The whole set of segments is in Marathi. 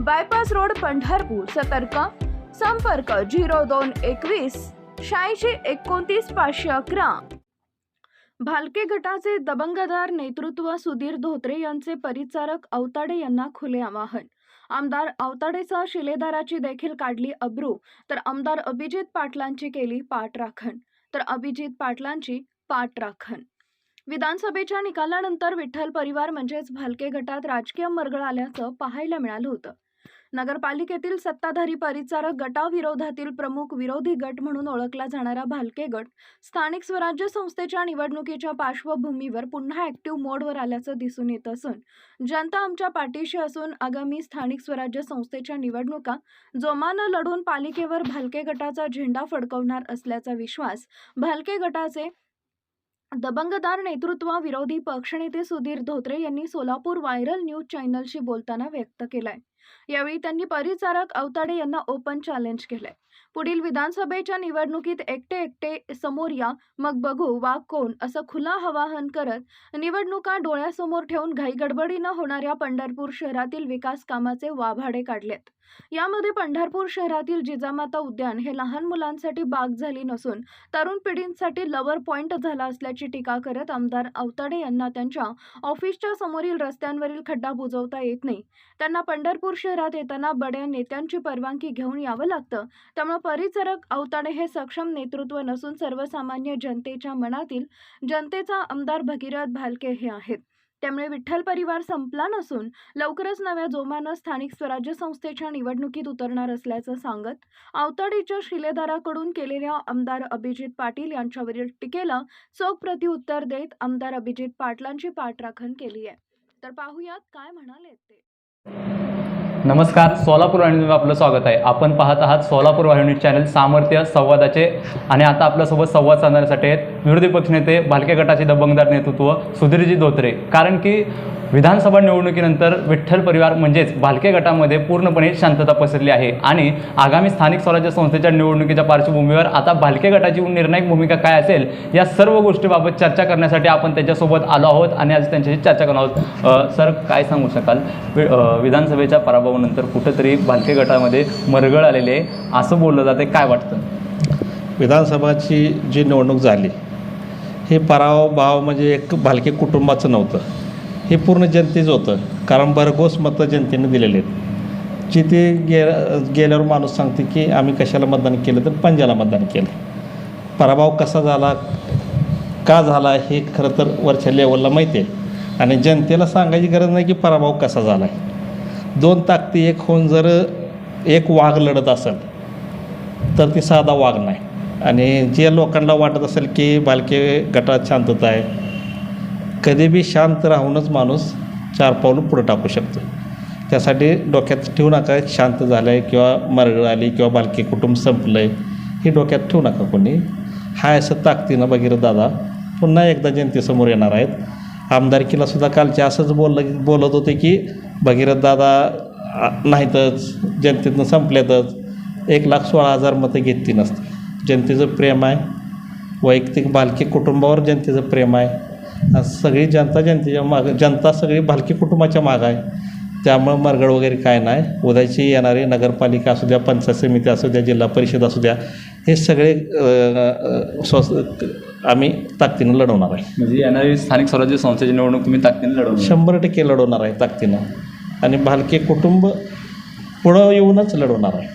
बायपास रोड पंढरपूर सतर्क संपर्क झिरो दोन एकवीस शहाऐंशी एकोणतीस पाचशे अकरा भालके गटाचे दबंगदार नेतृत्व सुधीर धोत्रे यांचे परिचारक अवताडे यांना खुले आवाहन. आमदार अवताडेचा शिलेदाराची देखील काढली अब्रू. तर आमदार अभिजित पाटलांची केली पाठराखण तर अभिजित पाटलांची पाठराखण विधानसभेच्या निकालानंतर विठ्ठल परिवार म्हणजेच भालके गटात राजकीय मरगळ आल्याचं पाहायला मिळालं होतं. नगरपालिकेतील सत्ताधारी परिचारक गटाविरोधातील प्रमुख विरोधी गट म्हणून ओळखला जाणारा भालके गट स्थानिक स्वराज्य संस्थेच्या निवडणुकीच्या पार्श्वभूमीवर पुन्हा ॲक्टिव्ह मोडवर आल्याचं दिसून येत असून जनता आमच्या पाठीशी असून आगामी स्थानिक स्वराज्य संस्थेच्या निवडणुका जोमानं लढून पालिकेवर भालके गटाचा झेंडा फडकवणार असल्याचा विश्वास भालके गटाचे दबंगदार नेतृत्वा विरोधी पक्षनेते सुधीर धोत्रे यांनी सोलापूर व्हायरल न्यूज चॅनलशी बोलताना व्यक्त केलाय. यावेळी त्यांनी परिचारक अवताडे यांना ओपन चॅलेंज केलंय. पुढील विधानसभेच्या निवडणुकीत एकटे एकटे समोर या मग बघू वा कोण असं खुलं आवाहन करत निवडणुका डोळ्यासमोर ठेवून घाईगडबडीनं होणाऱ्या पंढरपूर शहरातील विकास कामाचे वाभाडे काढलेत. यामध्ये पंढरपूर शहरातील जिजामाता उद्यान हे लहान मुलांसाठी बाग झाली नसून तरुण पिढींसाठी लवर पॉइंट झाला असल्याची टीका करत आमदार अवताडे यांना त्यांच्या ऑफिसच्या समोरील रस्त्यांवरील खड्डा बुजवता येत नाही. त्यांना पंढरपूर शहरात येताना बड्या नेत्यांची परवानगी घेऊन यावं लागतं. त्यामुळे परिचारक अवताडे हे सक्षम नेतृत्व नसून सर्वसामान्य जनतेच्या मनातील जनतेचा आमदार भगीरथ भालके हे आहेत. त्यामुळे विठ्ठल परिवार संपला नसून लवकरच नव्या जोमानं स्थानिक स्वराज्य संस्थेच्या निवडणुकीत उतरणार असल्याचं सांगत आवताडीच्या शिलेदाराकडून केलेल्या आमदार अभिजित पाटील यांच्यावरील टीकेला चोख प्रतिउत्तर देत आमदार अभिजित पाटलांची पाठराखण केली आहे. तर पाहूयात काय म्हणाले ते. नमस्कार सोलापूर वाहिनीमध्ये आपलं स्वागत आहे. आपण पाहत आहात सोलापूर वाहिनी चॅनल सामर्थ्य संवादाचे. आणि आता आपल्यासोबत संवाद साधण्यासाठी आहेत विरोधी पक्षनेते भालके गटाचे दबंगदार नेतृत्व सुधीरजी धोत्रे. कारण की विधानसभा निवडणुकीनंतर विठ्ठल परिवार म्हणजेच भालके गटामध्ये पूर्णपणे शांतता पसरली आहे. आणि आगामी स्थानिक स्वराज्य संस्थेच्या निवडणुकीच्या पार्श्वभूमीवर आता भालके गटाची निर्णायक भूमिका काय असेल या सर्व गोष्टीबाबत चर्चा करण्यासाठी आपण त्यांच्यासोबत आलो आहोत आणि आज त्यांच्याशी चर्चा करणार आहोत. सर काय सांगू शकाल? विधानसभेच्या पराभवानंतर कुठंतरी भालके गटामध्ये मरगळ आलेले आहे. असं बोललं जाते काय वाटतं? विधानसभाची जी निवडणूक झाली हे पराभव म्हणजे एक भालके कुटुंबाचं नव्हतं. हे पूर्ण जनतेचं होतं. कारण भरघोस मतं जनतेने दिलेले आहेत. जिथे गे गेल्यावर माणूस सांगते की आम्ही कशाला मतदान केलं तर पंजाला मतदान केलं. पराभव कसा झाला का झाला हे खरं तर वरच्या लेवलला माहिती आहे. आणि जनतेला सांगायची गरज नाही की पराभव कसा झाला आहे. दोन ताकदी एक होऊन जर एक वाघ लढत असेल तर ती साधा वाघ नाही. आणि जे लोकांना वाटत असेल की बालके गटात शांतता आहे कधी बी शांत राहूनच माणूस चार पावलं पुढं टाकू शकतो. त्यासाठी डोक्यात ठेवू नका शांत झालं आहे किंवा मरगळ आली किंवा बालके कुटुंब संपलं आहे हे डोक्यात ठेवू नका कोणी. हाय असं ताकदीनं बघिरं दादा पुन्हा एकदा जनतेसमोर येणार आहेत. आमदारकीला सुद्धा कालचे असंच बोललं बोलत होते की भगीरथ दादा नाहीतच जनतेतनं संपल्यातच एक लाख सोळा हजार मतं घेतली नसते. जनतेचं प्रेम आहे. वैयक्तिक बालकी कुटुंबावर जनतेचं प्रेम आहे. सगळी जनता जनतेच्या मागं जनता सगळी भालकी कुटुंबाच्या मागं आहे. त्यामुळं मरगड वगैरे काय नाही. उद्याची येणारी नगरपालिका असू द्या पंचायत समिती असू द्या जिल्हा परिषद असू द्या हे सगळे स्वस आम्ही ताकदीनं लढवणार आहे. म्हणजे येणारी स्थानिक स्वराज्य संस्थेची निवडणूक तुम्ही ताकदीने लढवणार शंभर टक्के लढवणार आहे ताकदीनं. आणि भालके कुटुंब पुढं येऊनच लढवणार आहे.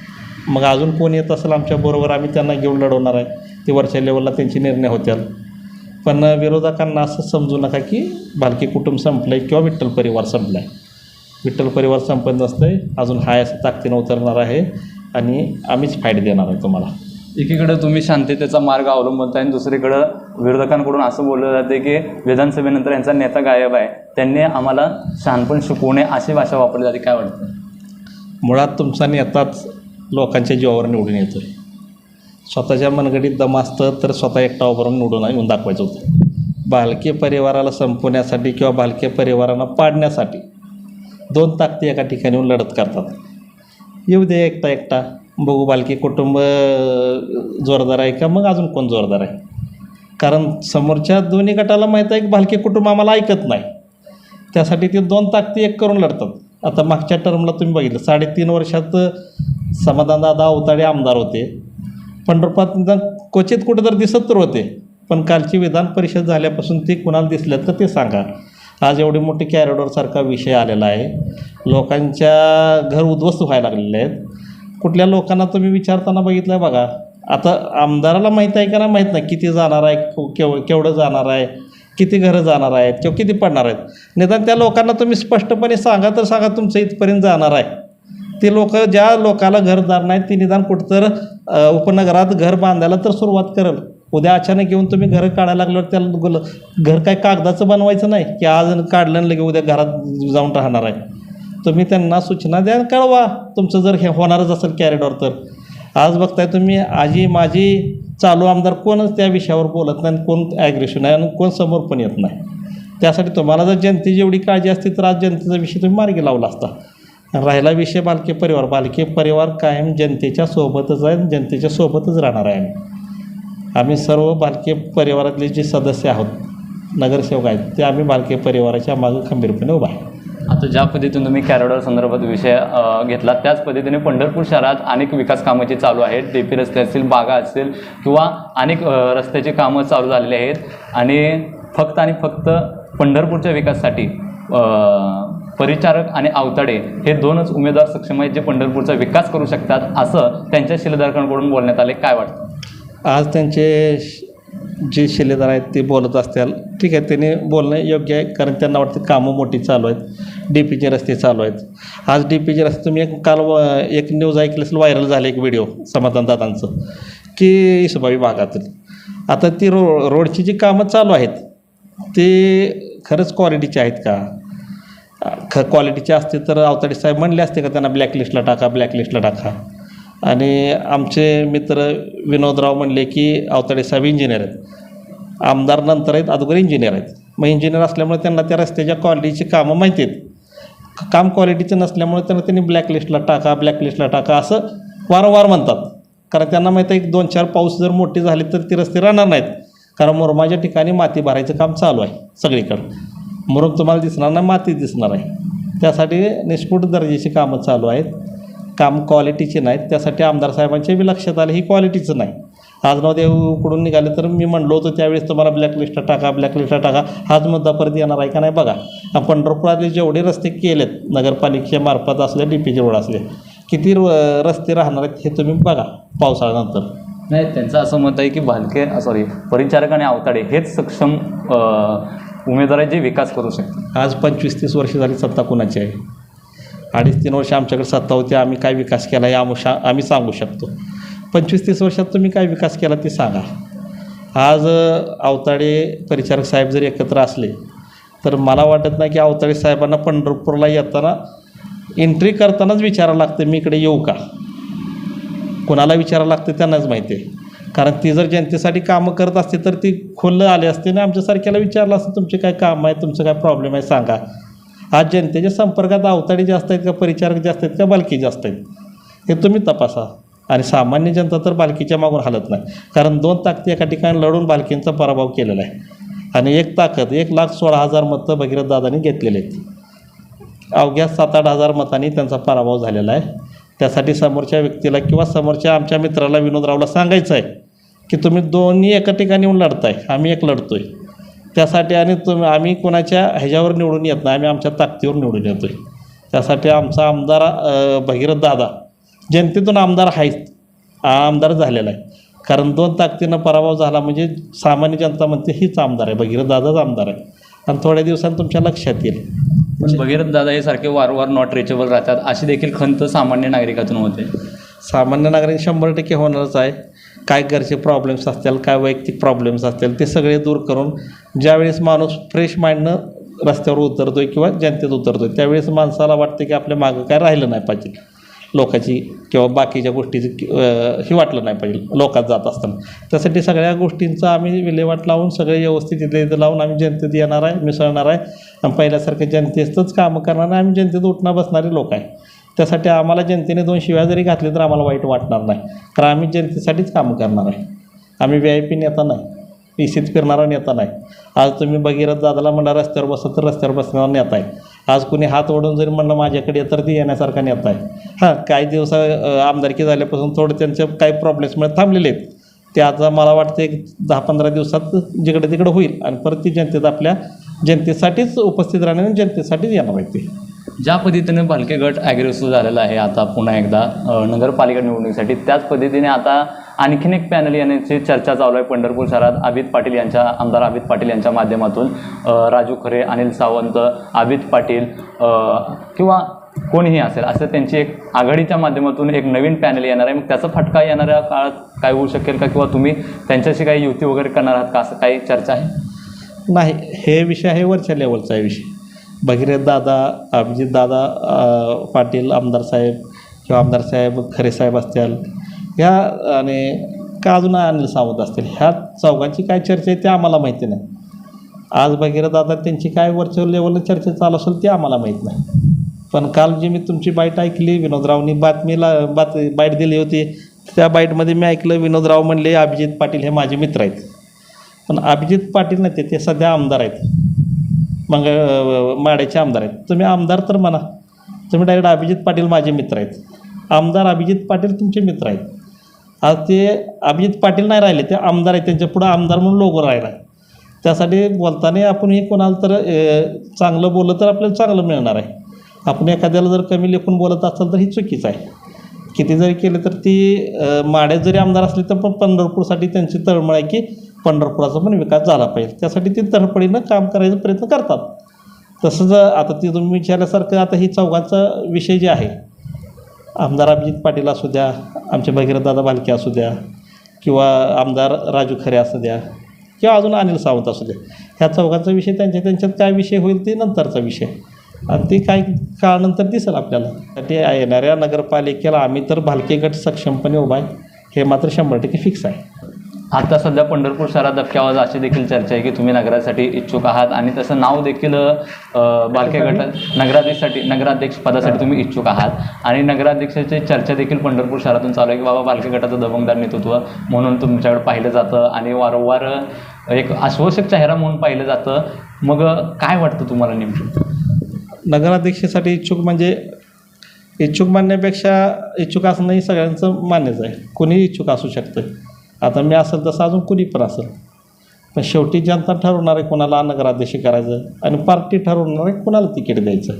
मग अजून कोण येत असेल आमच्याबरोबर आम्ही त्यांना घेऊन लढवणार आहे. ते वरच्या लेवलला त्यांचे निर्णय होत्याल पण विरोधकांना असं समजू नका की भालके कुटुंब संपलं आहे किंवा विठ्ठल परिवार संपला आहे विठ्ठल परिवार संपत नसतंय अजून हाय असं ताकदीनं उतरणार आहे आणि आम्हीच फाईट देणार आहे तुम्हाला. एकीकडे तुम्ही शांततेचा मार्ग अवलंबताय आणि दुसरीकडं विरोधकांकडून असं बोललं जाते की विधानसभेनंतर यांचा नेता गायब आहे. त्यांनी आम्हाला शहाणपण शिकवणे अशी भाषा वापरली जाते. काय वाटतं? मुळात तुमचा नेताच लोकांच्या जीवावर निवडून येतो स्वतःच्या मनगडीत दम असतं तर स्वतः एकटा उभारून निवडून येऊन दाखवायचं होतं. बालके परिवाराला संपवण्यासाठी किंवा बालके परिवारांना पाडण्यासाठी दोन ताकदी एका ठिकाणी येऊन लढत करतात. येऊ दे एकटा एकटा. बघू बालके कुटुंब जोरदार आहे का? मग अजून कोण जोरदार आहे? कारण समोरच्या दोन्ही गटाला माहीत आहे की बालके कुटुंब आम्हाला ऐकत नाही. त्यासाठी ते दोन ताकदी एक करून लढतात. आता मागच्या टर्मला तुम्ही बघितलं साडेतीन वर्षात समाधानदादा अवताडे आमदार होते. पंढरपुरात क्वचित कुठं तर दिसत तर होते पण कालची विधान परिषद झाल्यापासून ते कुणाला दिसलं तर ते सांगा. आज एवढी मोठी कॅरिडॉरसारखा विषय आलेला आहे. लोकांच्या घर उद्ध्वस्त व्हायला लागलेले आहेत. कुठल्या लोकांना तुम्ही विचारताना बघितलं आहे बघा. आता आमदाराला माहीत आहे का ना माहीत नाही. किती जाणार आहे केव केवढं जाणार आहे किती घरं जाणार आहेत किंवा किती पडणार आहेत. निदान त्या लोकांना तुम्ही स्पष्टपणे सांगा तर सांगा तुमचं इथपर्यंत जाणार आहे. ते लोक ज्या लोकाला घरदार नाहीत ते निदान कुठं तर उपनगरात घर बांधायला तर सुरुवात करेल. उद्या अचानक येऊन तुम्ही घरं काढायला लागल्यावर त्याला गुल घर काय कागदाचं बनवायचं नाही की आज काढलं आणि लगे उद्या घरात जाऊन राहणार आहे. तुम्ही त्यांना सूचना द्या आणि कळवा. तुमचं जर हे होणारच असेल कॅरिडॉर तर. आज बघताय तुम्ही आजी माझी चालू आमदार कोणच त्या विषयावर बोलत नाही आणि कोण ॲग्रेशन आहे आणि कोण समोर पण येत नाही. त्यासाठी तुम्हाला जर जनतेची एवढी काळजी असती तर आज जनतेचा विषय तुम्ही मार्गी लावला असता. राहिला विषय बालके परिवार. बालके परिवार कायम जनतेच्या सोबतच आहे जनतेच्या सोबतच राहणार आहे आम्ही. आम्ही सर्व बालके परिवारातले जे सदस्य आहोत नगरसेवक आहेत ते आम्ही बालके परिवाराच्या मागं खंबीरपणे उभा आहे. आता ज्या पद्धतीने तुम्ही कॅरोडर संदर्भात विषय घेतला त्याच पद्धतीने पंढरपूर शहरात अनेक विकास कामं जी चालू आहेत डी पी रस्ते असतील बागा असतील किंवा अनेक रस्त्याची कामं चालू झालेली आहेत आणि फक्त आणि फक्त पंढरपूरच्या विकासासाठी परिचारक आणि अवताडे हे दोनच उमेदवार सक्षम आहेत जे पंढरपूरचा विकास करू शकतात असं त्यांच्या शिलेदारकांकडून बोलण्यात आले. काय वाटतं? आज त्यांचे जे शिलेदार आहेत ते बोलत असतील. ठीक आहे त्यांनी बोलणं योग्य आहे कारण त्यांना वाटतं कामं मोठी चालू आहेत. डी पीचे रस्ते चालू आहेत. आज डी पीचे रस्ते तुम्ही एक काल व- एक न्यूज ऐकली असेल व्हायरल झाले एक व्हिडिओ समाधानदादांचं की इसबाई भागातील. आता ती रो रोडची जी कामं चालू आहेत ते खरंच क्वालिटीचे आहेत का? ख क्वालिटीचे असते तर अवताडे साहेब म्हणले असते का त्यांना ब्लॅकलिस्टला टाका ब्लॅकलिस्टला टाका. आणि आमचे मित्र विनोदराव म्हणले की अवताडे साहेब इंजिनियर आहेत. आमदार नंतर आहेत अगोदर इंजिनियर आहेत. मग इंजिनियर असल्यामुळे त्यांना त्या रस्त्याच्या क्वालिटीची कामं माहिती आहेत. काम क्वालिटीचं नसल्यामुळे त्यांना त्यांनी ब्लॅकलिस्टला टाका ब्लॅकलिस्टला टाका असं वारंवार म्हणतात. कारण त्यांना माहीत आहे एक दोन चार पाऊस जर मोठे झाले तर ते रस्ते राहणार नाहीत. कारण मुरमाच्या ठिकाणी माती भरायचं काम चालू आहे सगळीकडं. मुरुम तुम्हाला दिसणार नाही माती दिसणार आहे. त्यासाठी निष्फुट दर्जाची कामं चालू आहेत. काम क्वालिटीची नाहीत. त्यासाठी आमदार साहेबांच्या बी लक्षात आले ही क्वालिटीचं नाही. आज नऊ देव उकडून निघाले तर मी म्हणलो होतो त्यावेळेस तुम्हाला ब्लॅकलिस्टला टाका ब्लॅकलिस्टला टाका. हाच मुद्दा परत येणार आहे का नाही बघा. पंढरपुरातले जेवढे रस्ते केलेत नगरपालिकेच्या मार्फत असले डी पीचे रोड असले किती र- रस्ते राहणार आहेत हे तुम्ही बघा पावसाळ्यानंतर. नाही त्यांचं असं मत आहे की भालके सॉरी परिचारक आणि अवताडे हेच सक्षम अ, जे विकास करू शकतो. आज पंचवीस तीस वर्ष झाली सत्ता कुणाची आहे? अडीच तीन वर्ष आमच्याकडे सत्ता होती आम्ही काय विकास केला आहे आम शा आम्ही सांगू शकतो. पंचवीस तीस वर्षात तुम्ही काय विकास केला ते सांगा. आज अवताडे परिचारक साहेब जर एकत्र असले तर मला वाटत नाही की अवताडे साहेबांना पंढरपूरला येताना एंट्री करतानाच विचारावं लागतं मी इकडे येऊ का? कोणाला विचारावं लागतं त्यांनाच माहिती आहे. कारण ती जर जनतेसाठी कामं करत असते तर ती खुल्लं आले असते ना आमच्यासारख्याला विचारलं असतं तुमचे काय काम आहे? तुमचं काय प्रॉब्लेम आहे? सांगा. आज जनतेच्या संपर्कात अवताडे जास्त आहेत का? परिचारक जास्त आहेत का? बालकी जास्त आहेत. हे तुम्ही तपासा. आणि सामान्य जनता तर बालकीच्या मागून हलत नाही. कारण दोन ताकदी एका ठिकाणी लढून बालकींचा पराभव केलेला आहे. आणि एक ताकद एक लाख सोळा हजार मतं भगीरथ दादांनी घेतलेले आहेत. अवघ्या सात आठ हजार मतांनी त्यांचा पराभव झालेला आहे. त्यासाठी समोरच्या व्यक्तीला किंवा समोरच्या आमच्या मित्राला विनोदरावला सांगायचं आहे. की तुम्ही दोन्ही एका ठिकाणी येऊन लढताय. आम्ही एक लढतोय. त्यासाठी आणि तुम्ही आम्ही कोणाच्या ह्याच्यावर निवडून येत नाही. आम्ही आमच्या ताकदीवर निवडून येतोय. त्यासाठी आमचा आमदार भगीरथ दादा जनतेतून आमदार आहेच हा आमदार झालेला आहे. कारण दोन ताकदीनं पराभव झाला म्हणजे सामान्य जनता म्हणते हीच आमदार आहे. भगीरथ दादाच आमदार आहे. आणि थोड्या दिवसांनी तुमच्या लक्षात येईल. पण भगीरथ दादा हे सारखे वारंवार नॉट रिचेबल राहतात. अशी देखील खंत सामान्य नागरिकातून होते. सामान्य नागरिक शंभर टक्के होणारच आहे. काय घरचे प्रॉब्लेम्स असतील काय वैयक्तिक प्रॉब्लेम्स असतील ते सगळे दूर करून ज्यावेळेस माणूस फ्रेश माइंडनं रस्त्यावर उतरतो आहे किंवा जनतेत उतरतो आहे त्यावेळेस माणसाला वाटतं की आपल्या मागं काय राहिलं नाही पाहिजे. लोकाची किंवा बाकीच्या गोष्टीचं हे वाटलं नाही पाहिजे लोकात जात असताना. त्यासाठी सगळ्या गोष्टींचा आम्ही विल्हेवाट लावून सगळे व्यवस्थित इथं इथं लावून आम्ही जनतेत येणार आहे मिसळणार आहे. आणि पहिल्यासारखं जनतेतच कामं करणार आहे आम्ही जनतेत उठणं बसणारे लोक आहे. त्यासाठी आम्हाला जनतेने दोन शिव्या जरी घातले तर आम्हाला वाईट वाटणार नाही. कारण आम्ही जनतेसाठीच कामं करणार आहे. आम्ही व्ही आय पी नेता नाही. इसीत फिरणारा नेता नाही. आज तुम्ही भगीरथ दादाला म्हणा रस्त्यावर बसत तर रस्त्यावर बसणारा नेता आहे. आज कुणी हात ओढून जरी म्हणलं माझ्याकडे तर ती येण्यासारखा नेता आहे. हां काही दिवस आमदारकी झाल्यापासून थोडं त्यांचे काही प्रॉब्लेम्समुळे थांबलेले आहेत. ते आता मला वाटतं एक दहा पंधरा दिवसात जिकडे तिकडे होईल आणि परत ती जनतेत आपल्या जनतेसाठीच उपस्थित राहणार आणि जनतेसाठीच येणार आहे ते. ज्या पद्धतीने भालके गट ॲग्रेसिव्ह झालेला आहे आता पुन्हा एकदा नगरपालिका निवडणुकीसाठी त्याच पद्धतीने आता आणखीन एक पॅनल येण्याची चर्चा चालू आहे पंढरपूर शहरात. अभित पाटील यांच्या आमदार अभित पाटील यांच्या माध्यमातून राजू खरे अनिल सावंत अभित पाटील किंवा कोणीही असेल असं त्यांची एक आघाडीच्या माध्यमातून एक नवीन पॅनल येणार आहे. मग त्याचा फटका येणाऱ्या काळात काय होऊ शकेल का? किंवा तुम्ही त्यांच्याशी काही युती वगैरे करणार आहात का? असं काही चर्चा आहे? नाही हे विषय आहे वरच्या लेवलचा आहे विषय. भगीरथदादा अभिजितदादा पाटील आमदार साहेब किंवा आमदार साहेब खरे साहेब असतील ह्या आणि का अजून अनिल सावंत असतील ह्या चौघांची काय चर्चा आहे ते आम्हाला माहिती नाही. आज भगीरथदादा त्यांची काय वरच्या लेवलला चर्चा चालू असेल ते आम्हाला माहीत नाही. पण काल जी मी तुमची बाईट ऐकली विनोदरावनी बातमीला बात बाईट दिली होती त्या बाईटमध्ये मी ऐकलं विनोदराव म्हणले अभिजित पाटील हे माझे मित्र आहेत. पण अभिजित पाटील नाही ते सध्या आमदार आहेत. मग माड्याचे आमदार आहेत. तुम्ही आमदार तर म्हणा. तुम्ही डायरेक्ट अभिजित पाटील माझे मित्र आहेत. आमदार अभिजित पाटील तुमचे मित्र आहेत. आज ते अभिजित पाटील नाही राहिले ते आमदार आहेत. त्यांच्या पुढं आमदार म्हणून लोगो राहिला. त्यासाठी बोलताना आपण हे कोणाला तर चांगलं बोललं तर आपल्याला चांगलं मिळणार आहे. आपण एखाद्याला जर कमी लेखून बोलत असाल तर ही चुकीचं आहे. किती जरी केलं तर ती अं, माड्यात जरी आमदार असली तर पण पंढरपूरसाठी त्यांची तळमळ आहे की पंढरपुराचा पण विकास झाला पाहिजे. त्यासाठी ते तडफडीनं काम करायचा प्रयत्न करतात. तसंच आता ती तुम्ही विचारल्यासारखं आता ही चौघांचा विषय जे आहे आमदार अभिजित पाटील असू द्या आमचे भगीरथदादा भालके असू द्या किंवा आमदार राजू खरे असू द्या किंवा अजून अनिल सावंत असू द्या ह्या चौघांचा विषय त्यांच्या त्यांच्यात काय विषय होईल ते नंतरचा विषय. आणि ते काही काळानंतर दिसेल आपल्याला. ते येणाऱ्या नगरपालिकेला आम्ही तर भालके गट सक्षमपणे उभा आहे. हे मात्र शंभर टक्के फिक्स आहे. आता सध्या पंढरपूर शहरात धक्क्यावाज अशी देखील चर्चा आहे की तुम्ही नगरासाठी इच्छुक आहात आणि तसं नाव देखील बालके गट नगराध्यक्षसाठी नगराध्यक्ष पदासाठी तुम्ही इच्छुक आहात. आणि नगराध्यक्षाची चर्चा देखील पंढरपूर शहरातून चालू आहे की बाबा बालके गटाचं दबंगदार नेतृत्व म्हणून तुमच्याकडे पाहिलं जातं आणि वारंवार एक आश्वासक चेहरा म्हणून पाहिलं जातं. मग काय वाटतं तुम्हाला नेमकं? नगराध्यक्षासाठी इच्छुक म्हणजे इच्छुक मानण्यापेक्षा इच्छुक असणंही सगळ्यांचं मान्यच आहे. कोणीही इच्छुक असू शकतं. आता मी असेल तसं अजून कुणी पण असेल. पण शेवटी जनता ठरवणार आहे कोणाला नगराध्यक्ष करायचं आणि पार्टी ठरवणार आहे कोणाला तिकीट द्यायचं?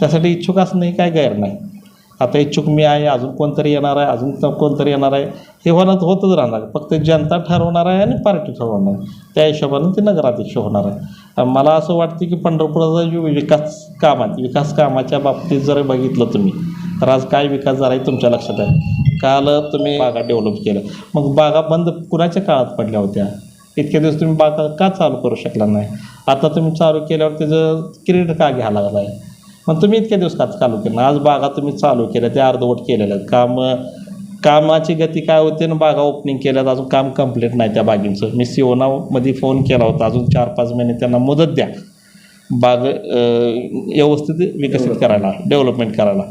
त्यासाठी इच्छुक असणंही काय गैर नाही. आता इच्छुक मी आहे अजून कोणतरी येणार आहे अजून कोणतरी येणार आहे हे होणं होतच राहणार. फक्त जनता ठरवणार आहे आणि पार्टी ठरवणार आहे. त्या हिशोबानं ते नगराध्यक्ष होणार आहे. मला असं वाटतं की पंढरपुराचा जो विकास कामात विकास कामाच्या बाबतीत जर बघितलं तुम्ही तर आज काय विकास झाला आहे तुमच्या लक्षात आहे? काल तुम्ही बागा डेव्हलप केलं. मग बागा बंद कुणाच्या काळात पडल्या होत्या? इतके दिवस तुम्ही बागा का चालू करू शकला नाही? आता तुम्ही चालू केल्यावर त्याचं क्रेडिट का घ्यायला लागला आहे मग तुम्ही इतक्या दिवस का चालू केलं आज बागा तुम्ही चालू केल्या त्या अर्धवट केलेल्या आहेत. काम कामाची गती काय होते ना बागा ओपनिंग केल्यात अजून काम कंप्लीट नाही त्या बागेचं. मी सिओनामध्ये फोन केला होता. अजून चार पाच महिने त्यांना मुदत द्या. बाग व्यवस्थित विकसित करायला डेव्हलपमेंट करायला.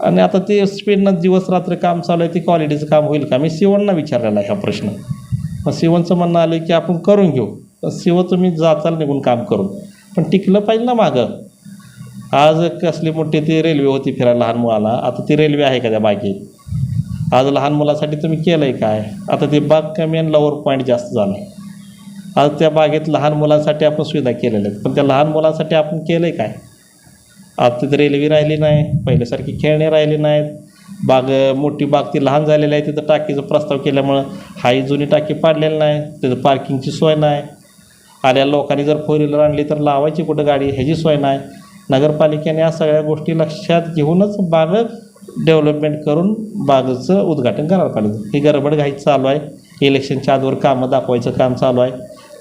आणि आता ते स्पीडनं दिवस रात्र काम चालू आहे ते क्वालिटीचं काम होईल का? मी शिवणना विचारलेला आहे हा प्रश्न. मग शिवणचं म्हणणं आलं की आपण करून घेऊ. पण सिव तुम्ही जाचाल निघून काम करून. पण टिकलं पाहिजे ना मागं. आज कसली मोठी ती रेल्वे होती फिरायला लहान मुलाला. आता ती रेल्वे आहे का त्या बागेत आज लहान मुलासाठी तुम्ही केलं आहे काय? आता ते बाग कमी आणि लवर पॉईंट जास्त झालं. आज त्या बागेत लहान मुलांसाठी आपण सुविधा केलेल्या आहेत. पण त्या लहान मुलांसाठी आपण केलं आहे काय? आता तिथं रेल्वे राहिली नाही पहिल्यासारखी खेळणे राहिले नाहीत. बाग मोठी बाग ती लहान झालेली आहे तिथं टाकीचा प्रस्ताव केल्यामुळं हाही जुनी टाकी पाडलेली नाही तिथं पार्किंगची सोय नाही. आल्या लोकांनी जर फोर व्हीलर आणली तर लावायची कुठं गाडी ह्याची सोय नाही. नगरपालिकेने या सगळ्या गोष्टी लक्षात घेऊनच बाग डेव्हलपमेंट करून बागेचं उद्घाटन करायला पाहिजे. ही गडबड घाई चालू आहे. इलेक्शनच्या आजवर कामं दाखवायचं काम चालू आहे.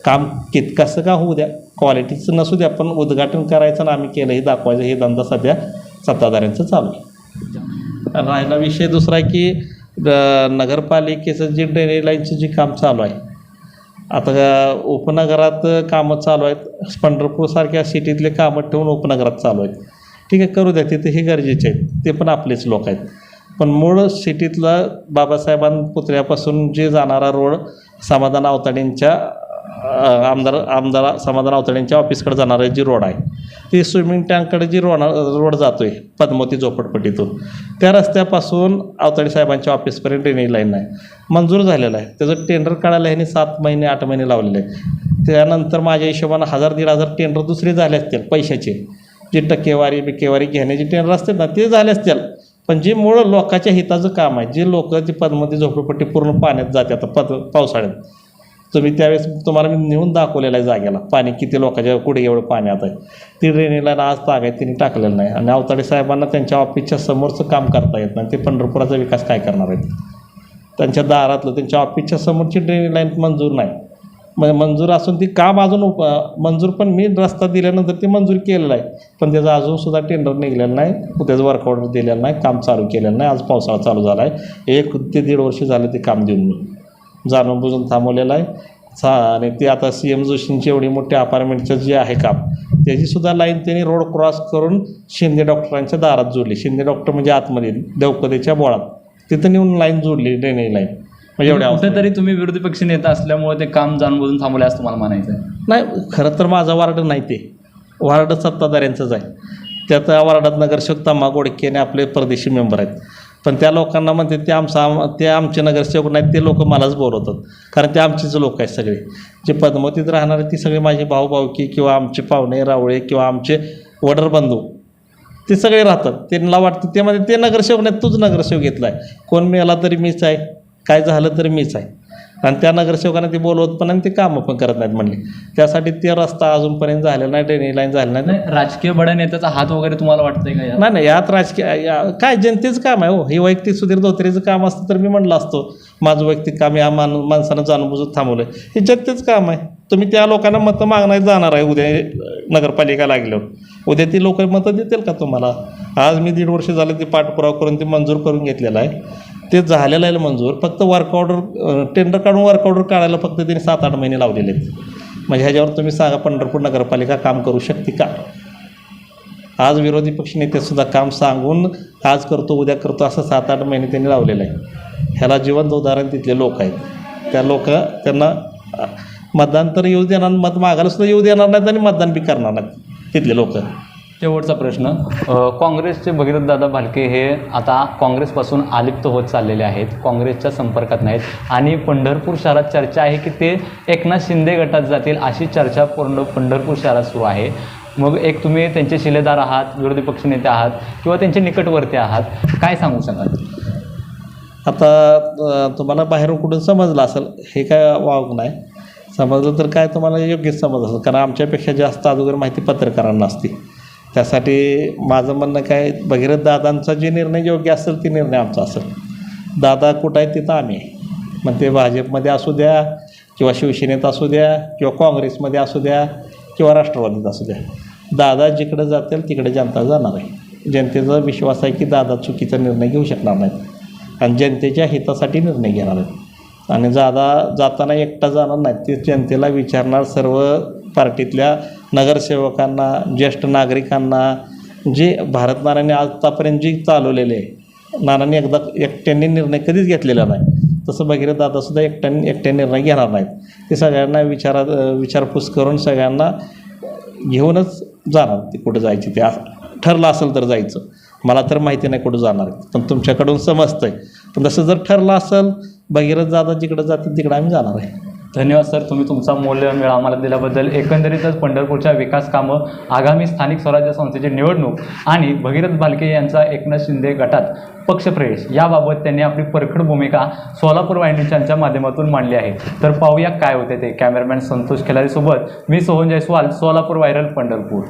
काम कित कसं का होऊ द्या? क्वालिटीचं नसू द्या पण उद्घाटन करायचं ना आम्ही केलं हे दाखवायचं हे धंदा सध्या सत्ताधाऱ्यांचं चालू आहे. राहिला विषय दुसरा आहे की नगरपालिकेचं जे ड्रेनेज लाईनचं जे काम चालू आहे आता उपनगरात कामं चालू आहेत. पंढरपूरसारख्या सिटीतले कामं ठेवून उपनगरात चालू आहेत. ठीक आहे करू द्या तिथे हे गरजेचे आहेत. ते पण आपलेच लोक आहेत. पण मूळ सिटीतला बाबासाहेबां पुतळ्यापासून जे जाणारा रोड समाधान आवताडेंच्या आमदार आमदार समाधान अवतड्यांच्या ऑफिसकडे जाणारं जी रोड आहे ते स्विमिंग टँककडे जी रोड रोड जातो आहे पद्मती झोपडपट्टीतून त्या रस्त्यापासून अवतडे साहेबांच्या ऑफिसपर्यंत ड्रेनेज लाईन आहे. मंजूर झालेलं आहे. त्याचं टेंडर काढायला ह्यांनी सात महिने आठ महिने लावलेले आहे त्यानंतर माझ्या हिशोबानं हजार दीड हजार टेंडर दुसरे झाले असतील पैशाचे. जे टक्केवारी बिक्केवारी घेण्याचे टेंडर असतील ना ते झाले असतील. पण जे मूळ लोकांच्या हिताचं काम आहे जे लोक जी पद्मती झोपडपट्टी पूर्ण पाण्यात जाते आता पद पावसाळ्यात तुम्ही त्यावेळेस तुम्हाला मी नेऊन दाखवलेलं आहे जागेला. पाणी किती लोकांच्या कुठे एवढं पाण्यात आहे. ती ड्रेनेजला आज तागायत तिने टाकलेलं नाही. आणि अवताडे साहेबांना त्यांच्या ऑफिसच्या समोरचं काम करता येत नाही. ते पंढरपुराचा विकास काय करणार आहेत? त्यांच्या दारातलं त्यांच्या ऑफिसच्या समोरची ड्रेनेज लाईन मंजूर नाही. मग मंजूर असून ती काम अजून उप मंजूर पण मी रस्ता दिल्यानंतर ती मंजूर केलेलं आहे. पण त्याचं अजूनसुद्धा टेंडर निघलेलं नाही. त्याचं वर्कआउट दिलेलं नाही. काम चालू केलेलं नाही. आज पावसाळा चालू झाला आहे एक ते दीड वर्ष झालं ते काम देऊन मी. जाणून बुजून थांबवलेलं आहे. सा आणि ते आता सी एम जोशींची एवढी मोठी अपार्टमेंटचं जे आहे काम त्याचीसुद्धा लाईन त्यांनी रोड क्रॉस करून शिंदे डॉक्टरांच्या दारात जोडली. शिंदे डॉक्टर म्हणजे आतमध्ये देवकदेच्या बोळात. तिथं नेऊन लाईन जोडली ड्रेनेज लाईन म्हणजे एवढ्या. कुठेतरी तुम्ही विरोधी पक्ष नेता असल्यामुळे ते काम जाणून बुजून थांबवले असं तुम्हाला म्हणायचं आहे नाही खरं तर माझा वार्ड नाही ते. वार्ड सत्ताधाऱ्यांचंच आहे. त्यात वार्डात नगरसेवक तम्मा गोडकेने आपले परदेशी मेंबर आहेत. पण त्या लोकांना म्हणते ते आमचं आम ते आमचे नगरसेवक नाहीत ते लोक मलाच बोलवतात. कारण ते आमचेच लोक आहेत सगळे. जे पद्मावतीत राहणारे ती सगळे माझे भाऊ भाऊकी किंवा आमचे पाहुणे रावळे किंवा आमचे वडर बंधू ते सगळे राहतात. त्यांना वाटतं ते म्हणजे ते नगरसेवक नाही तूच नगरसेवक घेतला आहे कोण मिळाला तरी मीच आहे. काय झालं तरी मीच आहे. आणि त्या नगरसेवकांना ते बोलवत पण आणि ते कामं पण करत नाहीत म्हणले. त्यासाठी ते रस्ता अजूनपर्यंत झालेला नाही ड्रेनेज लाईन झाली नाही. नाही राजकीय बड्या नेत्याचा हात वगैरे तुम्हाला वाटतंय का यात? नाही नाही यात राजकीय या- काय जनतेचं काम आहे हो. हे वैयक्तिक सुधीर धोत्रेचं काम असतं तर मी म्हणलं असतो माझं वैयक्तिक काम या मान माणसानं जाणून बुजून थांबवलं हे जनतेचं काम आहे. तुम्ही त्या लोकांना मतं मागण्यात जाणार आहे उद्या नगरपालिका लागल्यावर. उद्या ती लोक मतं देतील का तुम्हाला? आज मी दीड वर्ष झालं ते पाठपुरावा करून ते मंजूर करून घेतलेलं आहे. ते झालेलं आहे मंजूर. फक्त वर्क ऑर्डर टेंडर काढून वर्क ऑर्डर काढायला फक्त त्यांनी सात आठ महिने लावलेले आहेत. म्हणजे ह्याच्यावर तुम्ही सांगा पंढरपूर नगरपालिका काम करू शकते का? आज विरोधी पक्षनेतेसुद्धा काम सांगून आज करतो उद्या करतो असं सात आठ महिने त्यांनी लावलेलं आहे. ह्याला जिवंत उदाहरण तिथले लोक आहेत. त्या लोक त्यांना मतदान तर येऊ देणार मत मागायला सुद्धा येऊ देणार नाहीत आणि मतदान बी करणार नाहीत तिथले लोक. शेवटचा प्रश्न. काँग्रेसचे भगीरथ दादा भालके हे आता काँग्रेसपासून आलिप्त होत चाललेले आहेत. काँग्रेसच्या संपर्कात नाहीत. आणि पंढरपूर शहरात चर्चा आहे की ते एकनाथ शिंदे गटात जातील अशी चर्चा पूर्ण पंढरपूर शहरात सुरू आहे. मग एक तुम्ही त्यांचे शिलेदार आहात विरोधी पक्षनेते आहात किंवा त्यांचे निकटवर्ती आहात काय सांगू शकाल? आता तुम्हाला बाहेरून कुठून समजलं असेल हे काय वाव नाही. समजलं तर काय तुम्हाला योग्यच समज असेल कारण आमच्यापेक्षा जास्त अगोदर माहिती पत्रकारांना असते. त्यासाठी माझं म्हणणं काय भगीरथ दादांचा जे निर्णय योग्य असेल ते निर्णय आमचा असेल. दादा कुठं आहे तिथं आम्ही. मग ते भाजपमध्ये असू द्या किंवा शिवसेनेत असू द्या किंवा काँग्रेसमध्ये असू द्या किंवा राष्ट्रवादीत असू द्या. दादा जिकडे जातील तिकडे जनता जाणार आहे. जनतेचा विश्वास आहे की दादा चुकीचा निर्णय घेऊ शकणार नाहीत. आणि जनतेच्या हितासाठी निर्णय घेणार आहेत. आणि दादा जाताना एकटा जाणार नाहीत. ते जनतेला विचारणार सर्व पार्टीतल्या नगरसेवकांना ज्येष्ठ नागरिकांना जे भारत नारायणे आतापर्यंत जी चालवलेले आहे नानांनी एकदा एकट्याने निर्णय कधीच घेतलेला नाही. तसं भगीरथ दादासुद्धा एकट्याने एकट्या निर्णय घेणार नाहीत. ते सगळ्यांना विचारात विचारपूस करून सगळ्यांना घेऊनच जाणार ते कुठं जायची ते. असं ठरलं असेल तर जायचं. मला तर माहिती नाही कुठं जाणार पण तुमच्याकडून समजतं आहे पण तसं जर ठरलं असेल भगीरथ दादा जिकडं जातील तिकडं आम्ही जाणार आहे. धन्यवाद सर तुम्ही तुमचा मौल्यवान वेळ आम्हाला दिल्याबद्दल. एकंदरीतच पंढरपूरच्या विकास कामं आगामी स्थानिक स्वराज्य संस्थेची निवडणूक आणि भगीरथ भालके यांचा एकनाथ शिंदे गटात पक्षप्रवेश याबाबत त्यांनी आपली परखड भूमिका सोलापूर वाहिनीच्या माध्यमातून मांडली आहे. तर पाहूया काय होते ते. कॅमेरामॅन संतोष खिलारीसोबत मी सोहन जयस्वाल सोलापूर व्हायरल पंढरपूर.